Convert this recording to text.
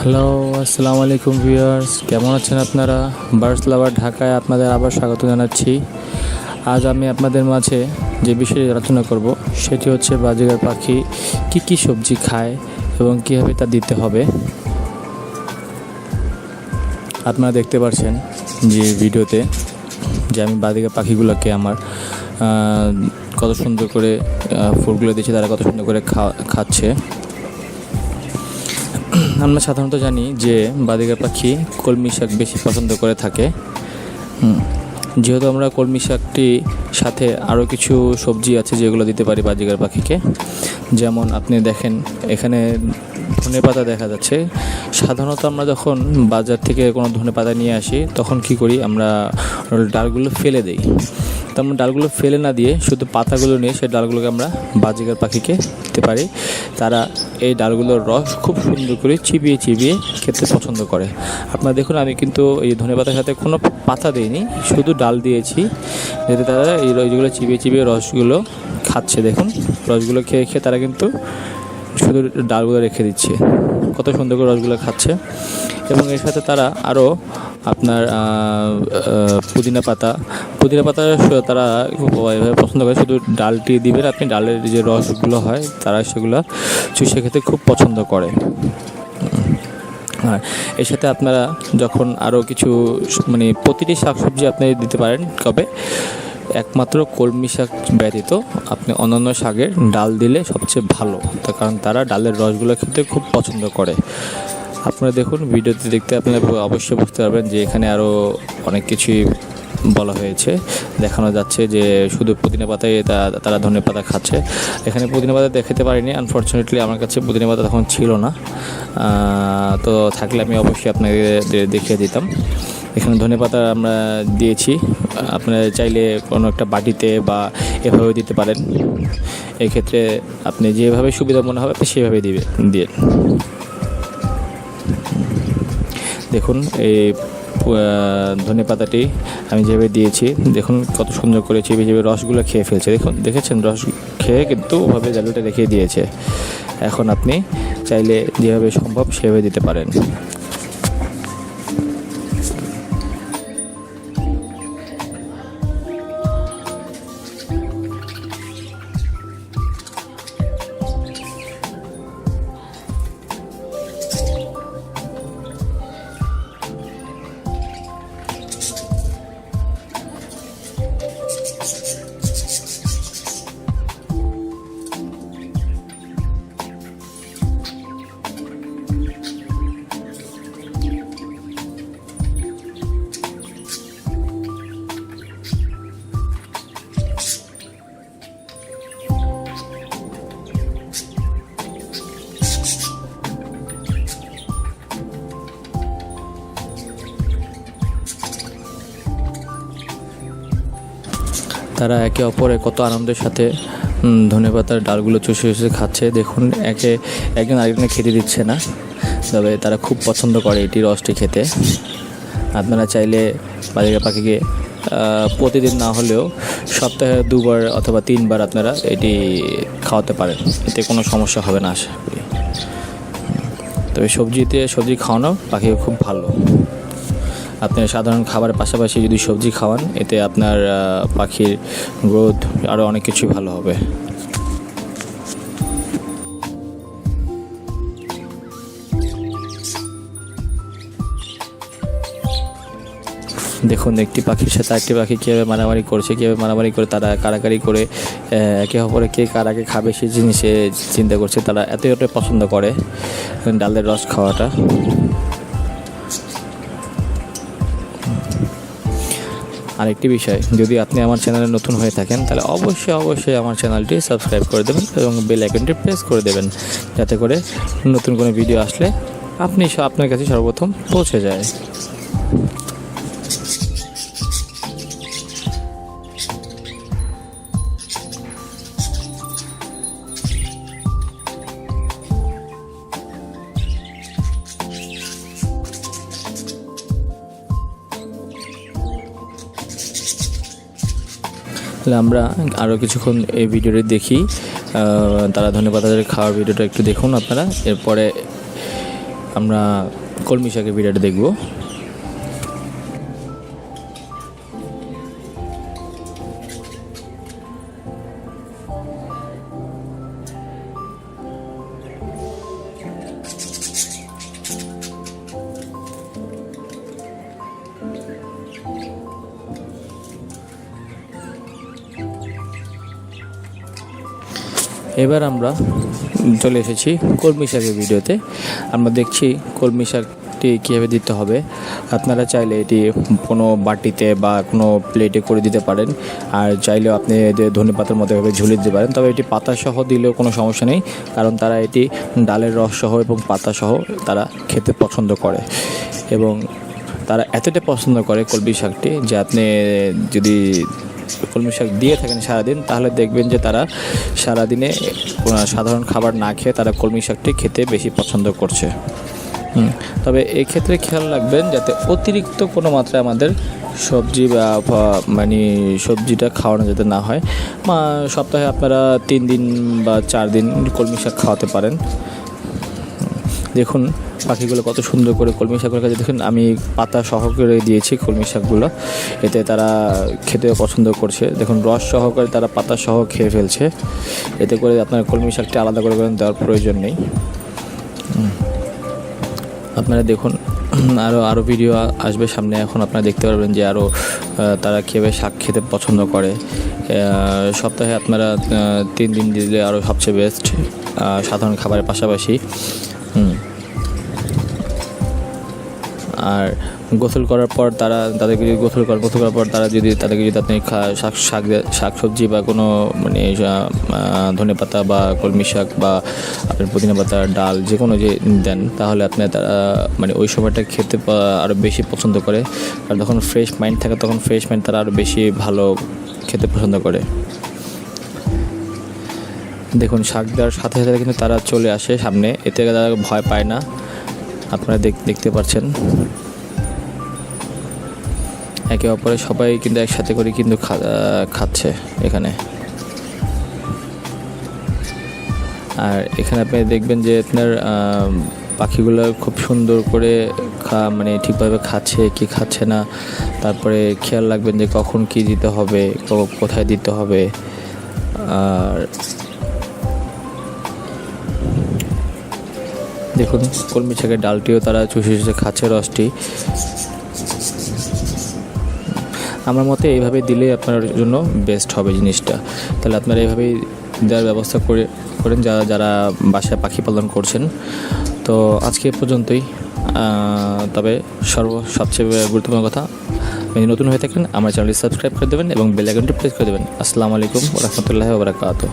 Hello আসসালামু আলাইকুম viewers কেমন আছেন আপনারা? বার্ডস লাভার ঢাকায় আপনাদের আবার স্বাগত জানাচ্ছি। আজ আমি আপনাদের মাঝে যে বিষয়ে আলোচনা করব, সেটি হচ্ছে বাজিগার পাখি কি কি সবজি খায় এবং কীভাবে তা দিতে হবে। আপনারা দেখতে পাচ্ছেন যে ভিডিওতে যে আমি বাদিকা পাখিগুলোকে আমার কত সুন্দর করে ফুলগুলো দিয়েছি তারা কত সুন্দর করে খাচ্ছে। আমরা সাধারণত জানি যে বাদিকার পাখি কলমি শাক বেশি পছন্দ করে থাকে। যেহেতু আমরা কলমি শাকটি সাথে আরও কিছু সবজি আছে যেগুলো দিতে পারি বাজিকার পাখিকে। যেমন আপনি দেখেন, এখানে ধনে পাতা দেখা যাচ্ছে। সাধারণত আমরা যখন বাজার থেকে কোনো ধনে পাতা নিয়ে আসি, তখন কি করি, আমরা ডালগুলো ফেলে দিই। তো আমরা ডালগুলো ফেলে না দিয়ে শুধু পাতাগুলো নিয়ে সেই ডালগুলোকে আমরা বাজিকার পাখিকে দিতে পারি। তারা এই ডালগুলোর রস খুব সুন্দর করে চিবিয়ে চিবিয়ে খেতে পছন্দ করে। আপনারা দেখুন, আমি কিন্তু এই ধনে পাতার সাথে কোনো পাতা দিইনি, শুধু ডাল দিয়েছি। যাতে তারা এই রসগুলো চিবিয়ে চিবিয়ে রসগুলো খাচ্ছে, দেখুন। রসগুলো খেয়ে খেয়ে তারা কিন্তু শুধু ডালগুলো রেখে দিচ্ছে। কত সুন্দর করে রসগুলো খাচ্ছে। এবং এর সাথে তারা আরও আপনার পুদিনা পাতা পুদিনা পাতা তারা এভাবে পছন্দ করে। শুধু ডালটি দিবেন আপনি, ডালের যে রসগুলো হয়, তারা সেগুলো চুষে খেতে খুব পছন্দ করে। আর এর সাথে আপনারা যখন আরও কিছু মানে প্রতিটি শাকসবজি আপনি দিতে পারেন কবে, একমাত্র কলমি শাক ব্যতীত আপনি অন্যান্য শাকের ডাল দিলে সবচেয়ে ভালো। তার কারণ তারা ডালের রসগুলো খেতে খুব পছন্দ করে। আপনারা দেখুন, ভিডিওতে দেখতে আপনারা অবশ্যই বুঝতে পারবেন যে এখানে আরও অনেক কিছুই বলা হয়েছে। দেখানো যাচ্ছে যে শুধু পুদিনা পাতায় তারা ধনে পাতা খাচ্ছে। এখানে পুদিনা পাতা দেখাতে পারিনি। আনফর্চুনেটলি আমার কাছে পুদিনা পাতা তখন ছিল না। তো থাকলে আমি অবশ্যই আপনাকে দেখিয়ে দিতাম। এখানে ধনে পাতা আমরা দিয়েছি। আপনারা চাইলে কোনো একটা বাটিতে বা এভাবে দিতে পারেন। এক্ষেত্রে আপনি যেভাবে সুবিধা মনে হবে, আপনি সেভাবে দিবে, দিয়ে। দেখুন, এই ধনে পাতাটি আমি যেভাবে দিয়েছি, দেখুন কত সুন্দর করে যেভাবে রসগুলো খেয়ে ফেলছে। দেখুন, দেখেছেন? রস খেয়ে কিন্তু ওভাবে জালুটা রেখে দিয়েছে। এখন আপনি চাইলে যেভাবে সম্ভব সেভাবে দিতে পারেন। তারা একে অপরে কত আনন্দের সাথে উম, ধনেপাতার ডালগুলো চষে চষে খাচ্ছে। দেখুন একে একজন আরেকজনে খেতে দিচ্ছে না তবে তারা খুব পছন্দ করে এটি রসটি খেতে। আপনারা চাইলে বালিকা পাখিকে প্রতিদিন না হলেও সপ্তাহে দুবার অথবা তিনবার আপনারা এটি খাওয়াতে পারেন। এতে কোনো সমস্যা হবে না আশা করি। তবে সবজিতে সবজি খাওয়ানো পাখিকে খুব ভালো। আপনি সাধারণ খাবারের পাশাপাশি যদি সবজি খাওয়ান, এতে আপনার পাখির গ্রোথ আরও অনেক কিছু ভালো হবে। দেখুন, একটি পাখির সাথে একটি পাখি কীভাবে মারামারি করছে, কীভাবে মারামারি করে, তারা কারাকারি করে একে অপরে কে কারাকে খাবে সেই জিনিসে চিন্তা করছে, তারা এতই ওটাই পছন্দ করে ডালের রস খাওয়াটা। আরেকটি বিষয়, যদি আপনি আমার চ্যানেলে নতুন হয়ে থাকেন, তাহলে অবশ্যই অবশ্যই আমার চ্যানেলটি সাবস্ক্রাইব করে দেবেন এবং বেল আইকনটি প্রেস করে দেবেন, যাতে করে নতুন কোনো ভিডিও আসলে আপনি আপনার কাছে সর্বপ্রথম পৌঁছে যায়। তাহলে আমরা আরও কিছুক্ষণ এই ভিডিওটি দেখি। তারা ধন্যবাদ তাদের খাওয়ার ভিডিওটা একটু দেখুন আপনারা। এরপরে আমরা কলমি শাকের ভিডিওটা দেখব। এবার আমরা চলে এসেছি কলমি শাকের ভিডিওতে। আমরা দেখছি কলমি শাকটি কীভাবে দিতে হবে। আপনারা চাইলে এটি কোনো বাটিতে বা কোনো প্লেটে করে দিতে পারেন। আর চাইলেও আপনি ধনে পাতার মতো এভাবে ঝুলে দিতে পারেন। তবে এটি পাতা সহ দিলেও কোনো সমস্যা নেই, কারণ তারা এটি ডালের রস সহ এবং পাতা সহ তারা খেতে পছন্দ করে। এবং তারা এতটা পছন্দ করে কলমি শাকটি যে আপনি যদি কলমি শাক দিয়ে থাকেন সারাদিন, তাহলে দেখবেন যে তারা সারাদিনে সাধারণ খাবার না খেয়ে তারা কলমি শাকটি খেতে বেশি পছন্দ করছে। তবে এক্ষেত্রে খেয়াল রাখবেন যাতে অতিরিক্ত কোনো মাত্রায় আমাদের সবজি বা- মানে সবজিটা খাওয়ানো যাতে না হয়। সপ্তাহে আপনারা তিন দিন বা চার দিন কলমি শাক খাওয়াতে পারেন। দেখুন পাখিগুলো কত সুন্দর করে কলমি শাকের কাছে দেখুন, আমি পাতা সহকারে দিয়েছি কলমি শাকগুলো। এতে তারা খেতেও পছন্দ করছে। দেখুন, রস সহকারে তারা পাতা সহ খেয়ে ফেলছে। এতে করে আপনার কলমি শাকটি আলাদা করে দেওয়ার প্রয়োজন নেই। আপনারা দেখুন আরও আরও ভিডিও আসবে সামনে। এখন আপনারা দেখতে পারবেন যে আরও তারা কীভাবে শাক খেতে পছন্দ করে। সপ্তাহে আপনারা তিন দিন দিলে আরও সবচেয়ে বেস্ট সাধারণ খাবারের পাশাপাশি। আর গোসল করার পর তারা তাদেরকে যদি গোসল করার গোসল করার পর তারা যদি তাদেরকে যদি আপনি শাক শাক সবজি বা কোনো মানে ধনে পাতা বা কলমি শাক বা আপনার পুদিনা পাতা, ডাল যে কোনো যে দেন, তাহলে আপনি তারা মানে ওই সময়টা খেতে আরও বেশি পছন্দ করে। আর যখন ফ্রেশ মাইন্ড থাকে, তখন ফ্রেশ মাইন্ড তারা আরও বেশি ভালো খেতে পছন্দ করে। দেখুন, শাক দেওয়ার সাথে সাথে কিন্তু তারা চলে আসে সামনে। এতে তারা ভয় পায় না। আপনারা দেখ- দেখতে পাচ্ছেন। একে অপরে সবাই কিন্তু একসাথে করে কিন্তু খাচ্ছে এখানে। আর এখানে আপনি দেখবেন যে আপনার পাখিগুলো খুব সুন্দর করে খা মানে ঠিকভাবে খাচ্ছে, কি খাচ্ছে না। তারপরে খেয়াল রাখবেন যে কখন কি দিতে হবে কোথায় দিতে হবে। আর দেখুন, কলমি শাকের ডালটিও তারা চুষে চুষে খাচ্ছে রসটি। আমার মতে এইভাবে দিলে আপনার জন্য বেস্ট হবে জিনিসটা। তাহলে আপনারা এইভাবেই দেওয়ার ব্যবস্থা করে, করেন যারা যারা বাসায় পাখি পালন করছেন। তো আজকে পর্যন্তই। তবে সর্ব, সবচেয়ে গুরুত্বপূর্ণ কথা যদি নতুন হয়ে থাকেন, আমার চ্যানেলটি সাবস্ক্রাইব করে দেবেন এবং বেল আইকনটি প্রেস করে দেবেন। আসসালামু আলাইকুম, রহমতুল্লাহ বারাকাতু